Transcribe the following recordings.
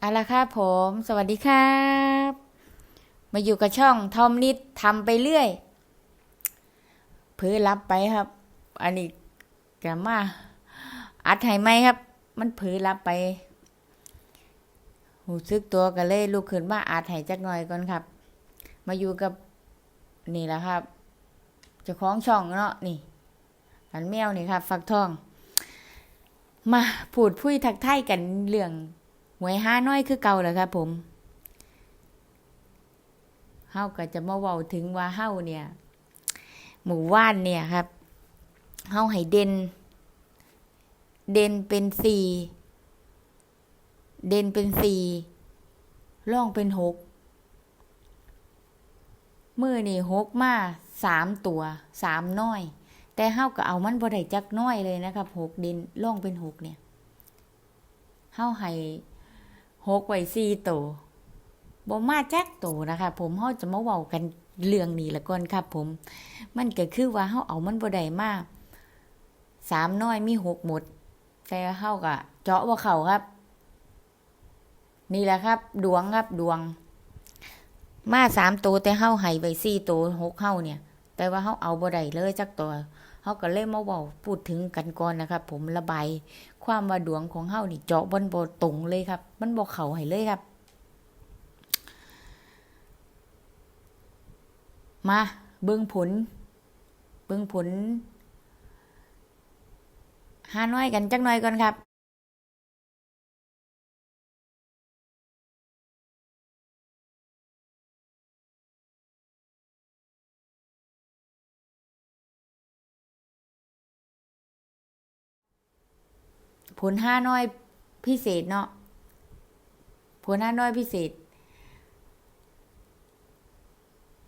เอาละครับผม สวัสดีครับ มาอยู่กับช่องทอมนิดทำไปเรื่อยเพื่อรับไปครับ อันนี้กะมา อัดให้ไหมครับ มันเผือรับไป หูซึกตัวกันเลยลุกขึ้นมาอัดให้จักหน่อยก่อนครับ มาอยู่กับนี่แหละครับเจ้าของช่องเนาะนี่ อันแมวนี่ครับ ฟักทอง มาพูดพุยทักทายกันเรื่อง หวยห้าน้อยคือเก่าแหละครับผมเฮาก็จะมาเว้าถึงว่าเฮาเนี่ย หมู่ว่านเนี่ยครับเฮาให้เด่น เด่นเป็นสี่เด่นเป็นสี่ล่องเป็นหกมือนี่หกมาสามตัวสามน้อย แต่เฮาก็เอามันบ่ได้จักน้อยเลยนะครับหกเด่นล่องเป็นหกเนี่ยเฮาให้ หกไว้สี่ตัวบ่มาแจ็คตัวนะคะ ผมเฮาจะมาเว้ากันเรื่องนี้ละก่อนครับผม มันก็คือว่าเฮาเอามันบ่ได้มาสามน้อยมีหกหมดแต่เฮาก็เจาะว่าเขาครับ นี่แหละครับ ดวงครับดวง มาสามตัวแต่เฮาให้ไว้สี่ตัวหกเฮาเนี่ย แต่ว่าเฮาเอาบ่ได้เลยจักตัว เฮาก็เลยมาเว้าพูดถึงกันก่อนนะครับ ผมระบายความว่าดวงของเฮานี่เจาะบนบตรงเลยครับ มันบอกเขาให้เลยครับ มาเบิ่งผล เบิ่งผลหาน้อยกันจักหน่อยก่อนครับ ผลห้าน้อยพิเศษเนาะผลห้าน้อยพิเศษ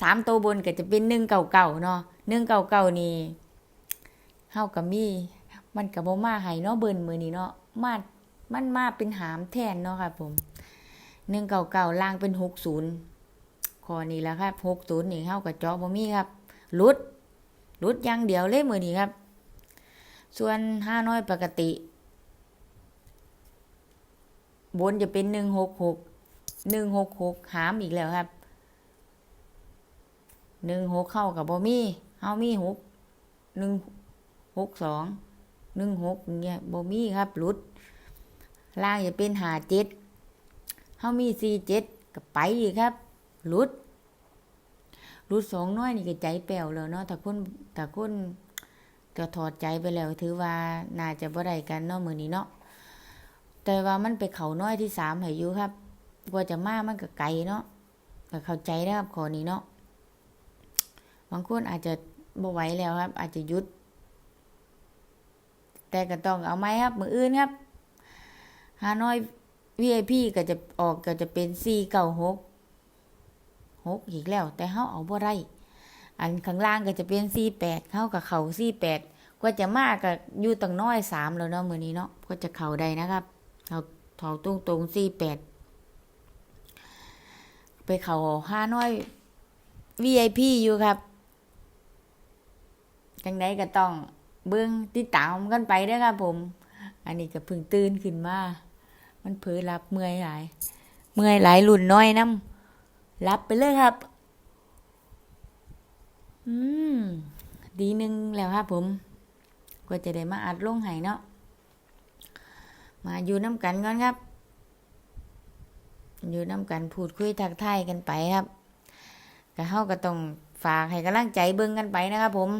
สามตัวบนก็จะเป็นหนึ่งเก่าเก่าๆเนาะหนึ่งเก่าเก่าๆนี่เฮากับมี่มันกับบ่มาให้เนาะเบิ่นมือนี้เนาะมามันมาเป็นหามแทนเนาะครับผมหนึ่งเก่าเก่าล่างเป็นหกศูนย์ข้อนี้แล้วครับหกศูนย์นี่เฮากับจอบ่มีครับลุดลุดย่างเดียวเลยมือนี้ครับ ส่วนห้าน้อยปกติ บนจะเป็นหนึ่งหกหกหนึ่งหกหกหามอีกแล้วครับหนึ่งหกเข้ากับบ่มีเฮามีหกหนึ่งหกสองหนึ่งหกเนี่ยบ่มีครับหลุด ล่างจะเป็นหาเจ็ดเฮามีสี่เจ็ดกับไปอีกครับหลุดหลุดสองน้อยนี่ก็ใจแป้วแล้วเนาะถ้าคนถ้าคนก็ถอดใจไปแล้วถือว่าน่าจะบ่ได้กันเนาะมือนี้เนาะ แต่ว่ามันไปเขาน้อยที่สามให้อยู่ครับกว่าจะมามันก็ไกลเนาะก็เข้าใจนะครับขอนี้เนาะบางคนอาจจะบ่ไหวแล้วครับ อาจจะหยุด แต่ก็ต้องเอาไหมครับ มืออื่นครับฮานอย VIP ก็จะออกก็จะเป็นสี่เก้าหกหกอีกแล้ว แต่เฮาเอาบ่ได้อันข้างล่างก็จะเป็นสี่แปดเข้ากับเขาสี่แปดกว่าจะมากก็อยู่ตั้งน้อยสามแล้วเนาะมือนี้เนาะก็จะเข้าได้นะครับ เขาเขาตรงตรงสี่แปดไปเขาห้าน้อย VIP อยู่ครับจังไดก็ต้อง เบื้องติดตามกันไปด้อครับผม อันนี้ก็เพิ่งตื่นขึ้นมา มันเผลอรับเมื่อยหลาย เมื่อยหลายรุ่นน้อยน้ำรับไปเลยครับ อืม ดีหนึงแล้วครับผม ก็จะได้มาอัดลงให้เนาะ มาอยู่น้ำกันก่อนครับ อยู่น้ำกันพูดคุยทักทายกันไปครับก็เฮาก็ต้องฝากให้กำลังใจเบิ่งกันไปนะครับผม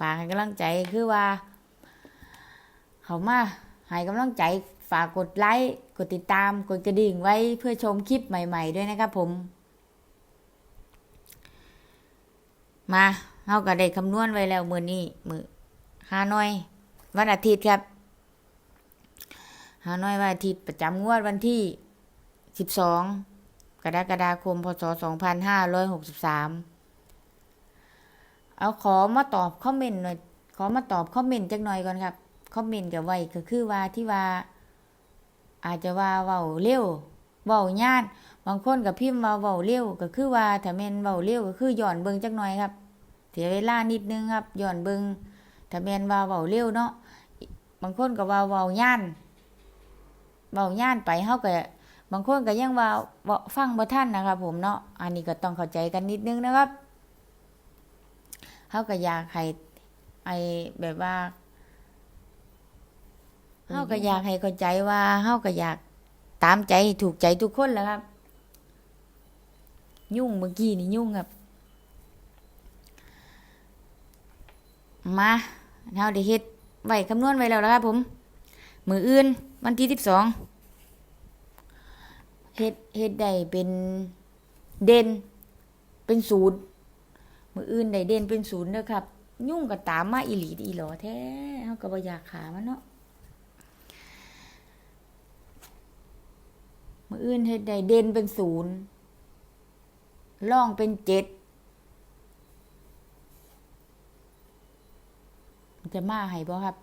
ฝากให้กำลังใจคือว่า เขามาให้กำลังใจฝากกดไลค์กดติดตามกดกระดิ่งไว้เพื่อชมคลิปใหม่ ๆ ด้วยนะครับผม มาเฮาก็ได้คำนวณไว้แล้วมื้อนี้มื้อฮานอย วันอาทิตย์ครับ ฮานอยวันอาทิตย์ประจำงวดวันที่ 12 กรกฎาคม พศ 2563 เอาขอมาตอบคอมเมนต์หน่อย ขอมาตอบคอมเมนต์จักหน่อยก่อนครับ คอมเมนต์กับไว้ก็คือว่าที่ว่า อาจจะว่าเว้าเร็วเว้าย่านบางคนกับพิมพ์มาเว้าเร็วก็คือว่าถ้าแม่นเว้าเร็วก็คือหย้อนเบิงจักหน่อยครับ เสียเวลานิดนึงครับหย้อนเบิงถ้าแม่นว่าเว้าเร็วเนาะ บางคนก็ว่าเว้าย่าน เว้าย่านไปเฮาก็บางคนก็ยังว่าฟังบ่ทันนะครับผมเนาะอันนี้ก็ต้องเข้าใจกันนิดนึงนะครับเฮาก็อยากให้ไอแบบว่าเฮาก็อยากให้เข้าใจว่าเฮาก็อยากตามใจถูกใจทุกคนแหล้วครับ ยุ่งเมื่อกี้นี่ยุ่งครับ มาเฮาได้เฮ็ดไว้คำนวณไว้แล้วนะครับผม มืออื่น วันที่สิบสองเฮ็ดเฮ็ดได้เป็นเด่นเป็นศูนย์มืออื่นได้เด่นเป็นศูนย์เด้อครับ ยุ่งก็ตามมาอีหลีอีหลอแท้เฮาก็บ่อยากขามันเนาะมืออื่นเฮ็ดได้เด่นเป็นศูนย์ล่องเป็นเจ็ดจะมาให้บ่ครับ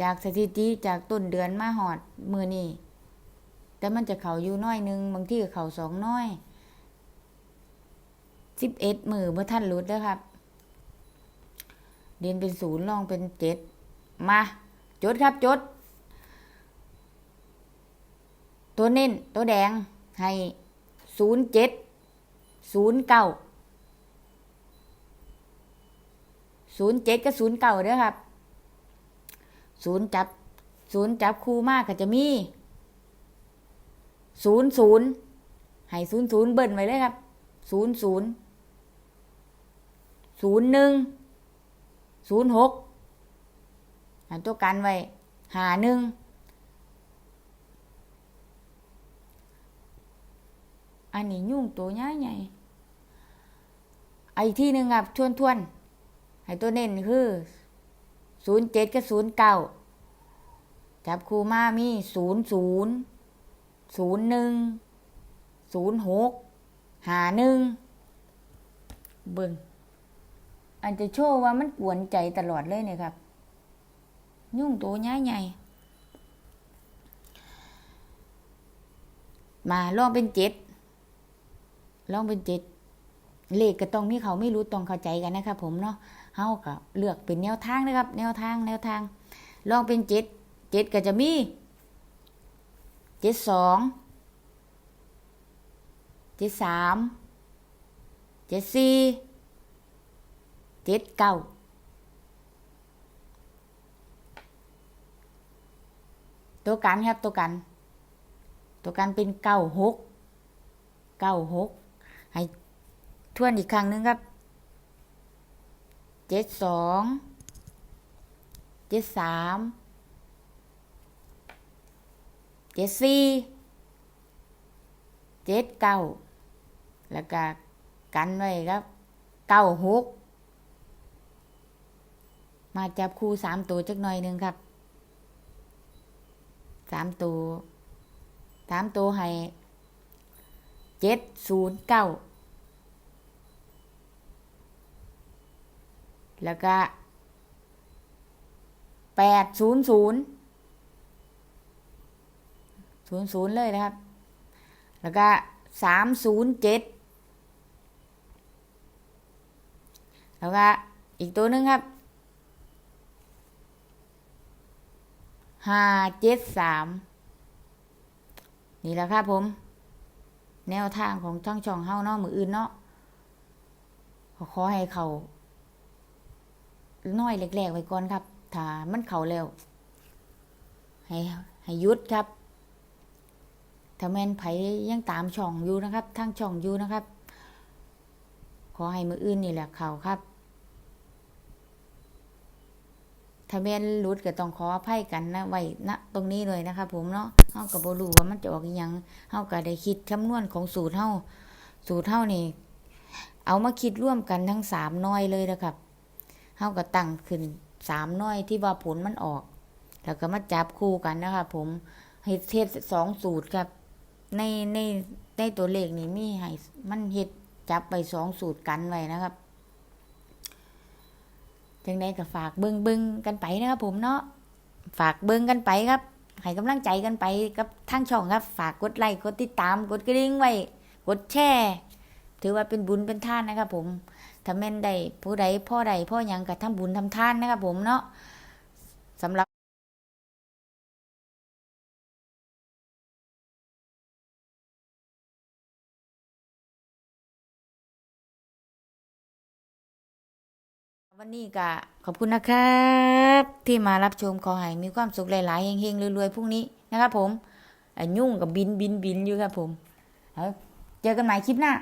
จากสถิติจากต้นเดือนมาหอดมือนี่แต่มันจะเขาอยู่น้อยหนึงบางที่ก็เขาสองน้อยสิบเอ็ดมือเมื่อท่านรุดแล้วครับเรียนเป็นศูนย์ลองเป็นเจ็ดมาจดครับจด ตัวเน้นตัวแดงให้ศูนย์เจ็ดศูนย์เก้าศูนย์เจ็ดกับศูนย์เก้าเด้อครับ ศูนย์จับศูนย์จับคู่มากก็จะมีศูนย์ศูนย์ให้ศูนย์ศูนย์เบิ้ลไว้เลยครับศูนย์ศูนย์ศูนย์หนึ่งศูนย์หกหันตัวกันไว้หาหนึ่งอันนี้ยุ่งตัวใหญ่ใหญ่ไอ้ที่หนึ่งครับทวนทวนๆให้ตัวเน้นคือ ศูนย์เจ็ดกับศูนย์เก้าจับคู่มามีศูนย์ศูนย์ศูนย์หนึ่งศูนย์หกหาหนึ่งเบิ่งอันจะโชว์ว่ามันกวนใจตลอดเลยเนี่ยครับ ยุ่งตัวใหญ่ใหญ่มาลองเป็นเจ็ดลองเป็นเจ็ดเลขก็ต้องมีเขาไม่รู้ต้องเข้าใจกันนะครับผมเนาะ เฮาก็เลือกเป็นแนวทางนะครับ แนวทางแนวทาง ลองเป็นเจ็ดเจ็ดก็จะมีเจ็ดสองเจ็ดสามเจ็ดสี่เจ็ดเก้าตัวกันครับตัวกัน ตัวกันเป็นเก้าหกเก้าหกให้ทวนอีกครั้งหนึงครับ เจ็ดสองเจ็ดสามเจ็ดสี่เจ็ดเก้าแล้วก็กันไว้ครับเก้าหกมาจับคู่สามตัวจักหน่อยหนึ่งครับสามตัวสามตัวให้เจ็ดศูนย์เก้า แล้วก็แปดศูนย์ศูนย์ศูนย์ศูนย์เลยนะครับ แล้วก็สามศูนย์เจ็ดแล้วก็อีกตัวหนึงครับห้าเจ็ดสามนี่แหละครับผม แนวทางของทั้งช่องเฮ้าเนาะมืออื่นเนาะขอให้เขา น้อยเล็กๆไว้ก่อนครับ ถ้ามันเข่าแล้ว ให้ให้ยุดครับถ้าแม่นไผยังตามช่องอยู่นะครับทางช่องอยู่นะครับ ขอให้มืออื่นนี่แหละเข่าครับถ้าแม่นหลุดก็ต้องขออภัยกันนะไว้ณตรงนี้เลยนะครับผมเนาะเฮาก็บ่รู้ว่ามันจะออกอยังเฮาก็ได้คิดคำนวณของสูตรเฮาสูตรเฮานี่ เอามาคิดร่วมกันทั้งสามน้อยเลยนะครับ เฮาก็ตั้งขึ้นสามน้อยที่ว่าผลมันออก แล้วก็มาจับคู่กันนะครับผมเฮ็ดเฮ็ดสองสูตรครับ ในในในตัวเลขนี่มีให้มันเฮ็ดจับไปสองสูตรกันไว้นะครับจังไดก็ฝากเบิ่งเบิ่งกันไปนะครับผมเนาะฝากเบิ่งกันไปครับให้กำลังใจกันไปกับทางช่องครับ ฝากกดไลค์กดติดตามกดกระดิ่งไว้ กดแชร์ ถือว่าเป็นบุญเป็นท่านนะครับผมถ้าแม่นใดผู้ใดพ่อใดพ่อยังกับทำบุญทำท่านนะครับผมเนาะสำหรับวันนี้ก็ขอบคุณนะครับ ที่มารับชมขอให้มีความสุขหลาย ๆ เฮงๆรวยๆพรุ่งนี้นะครับผมยุ่งกับบินบินบินอยู่ครับผมเจอกันใหม่คลิปหน้า